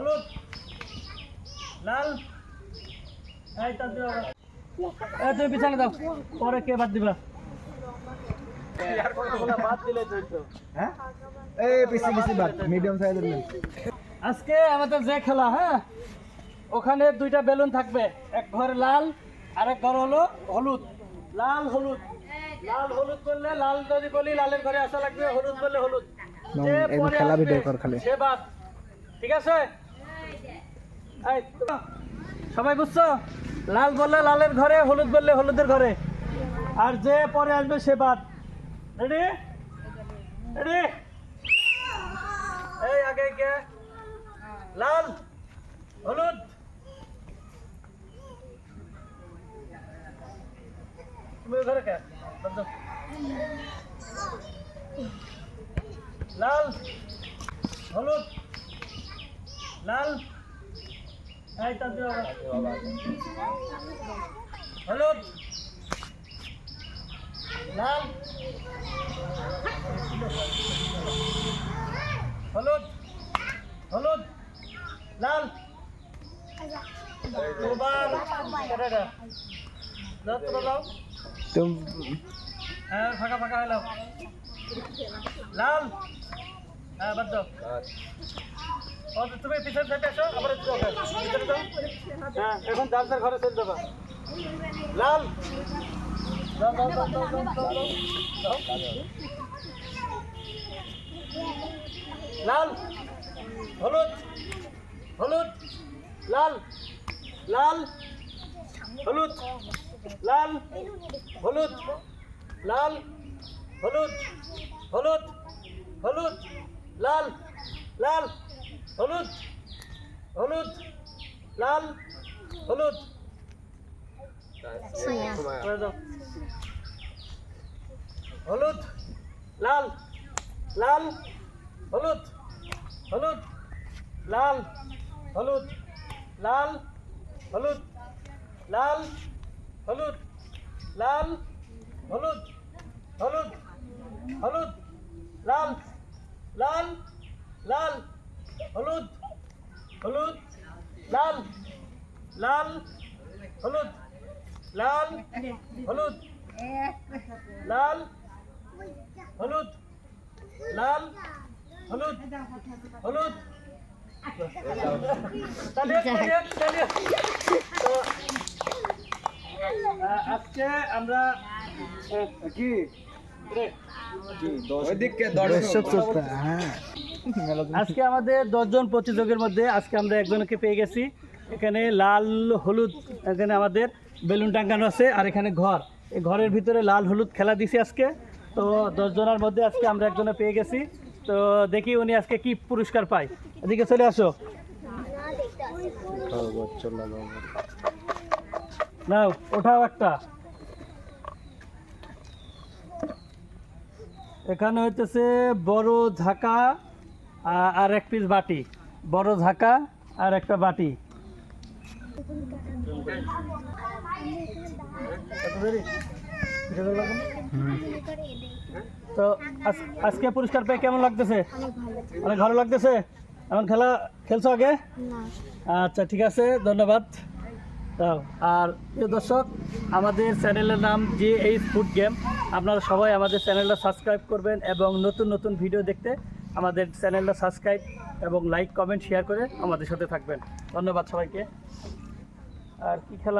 হলুদ লাল। এই তার দিও এ তুমি দাও পরে কে বাদ দিবা? হ্যাঁ? আজকে আমাদের যে খেলা হ্যাঁ? ওখানে দুইটা বেলুন থাকবে। এক ঘরে লাল আর এক ঘর হলো হলুদ। লাল হলুদ। লাল হলুদ বললে লাল যদি বলি লালের ঘরে আসা লাগবে হলুদ বললে হলুদ। খেলা ভিডিও কর খালি। সে বাদ ঠিক আছে? সবাই বুঝছ? লাল বললে লালের ঘরে, হলুদ বললে হলুদের ঘরে। আর যে পরে আসবে সে বাদ। রেডি রেডি এই, আগে কে? লাল, হলুদ। ঘরে কে? লাল, হলুদ। লাল এই তার দিও আবার। হলুদ। লাল। হলুদ। হলুদ। লাল। হ্যাঁ ফাঁকা ফাঁকা হলো। লাল। হ্যাঁ বাদ দাও। ও, তুমি পিছনে আবার একটু। পিছনে যাও। হ্যাঁ এখন যার যার ঘরে চলে যাবা। লাল! দাও, দাও, দাও, দাও, দাও, দাও, দাও। দাও। লাল! হলুদ! হলুদ! লাল! লাল! হলুদ! লাল! হলুদ! লাল! হলুদ! হলুদ! হলুদ! লাল লাল, হলুদ হলুদ, লাল, হলুদ। হলুদ, লাল লাল, হলুদ হলুদ, লাল হলুদ লাল হলুদ লাল হলুদ লাল, হলুদ হলুদ হলুদ, লাল। লাল লাল, হলুদ হলুদ, লাল লাল, হলুদ লাল হলুদ লাল হলুদ লাল, হলুদ হলুদ। আজকে আমরা কি? হ্যাঁ। আজকে আমাদের দশজন প্রতিযোগের মধ্যে আজকে আমরা একজনকে পেয়ে গেছি। এখানে লাল হলুদ এখানে আমাদের বেলুন টাঙ্গানো আছে আর এখানে ঘর। এই ঘরের ভিতরে লাল হলুদ খেলা দিছি আজকে। তো দশজনের মধ্যে আজকে আমরা একজনে পেয়ে গেছি। তো দেখি উনি আজকে কি পুরস্কার পায়। এদিকে চলে আসো। নাও ওঠাও একটা। এখানে হইতেছে বড় ঝাঁকা আর এক পিস বাটি। বড় ঝাঁকা আর একটা বাটি। তো আজকে পুরস্কার পেয়ে কেমন লাগতেছে? অনেক ভালো লাগতেছে। এখন খেলা খেলছো আগে? আচ্ছা ঠিক আছে ধন্যবাদ। আর প্রিয় দর্শক, আমাদের চ্যানেলের নাম জি এইচ ফুড গেম আপনারা সবাই আমাদের চ্যানেলটা সাবস্ক্রাইব করবেন এবং নতুন নতুন ভিডিও দেখতে আমাদের চ্যানেলটা সাবস্ক্রাইব এবং লাইক, কমেন্ট শেয়ার করে আমাদের সাথে থাকবেন। ধন্যবাদ সবাইকে। আর কি খেলা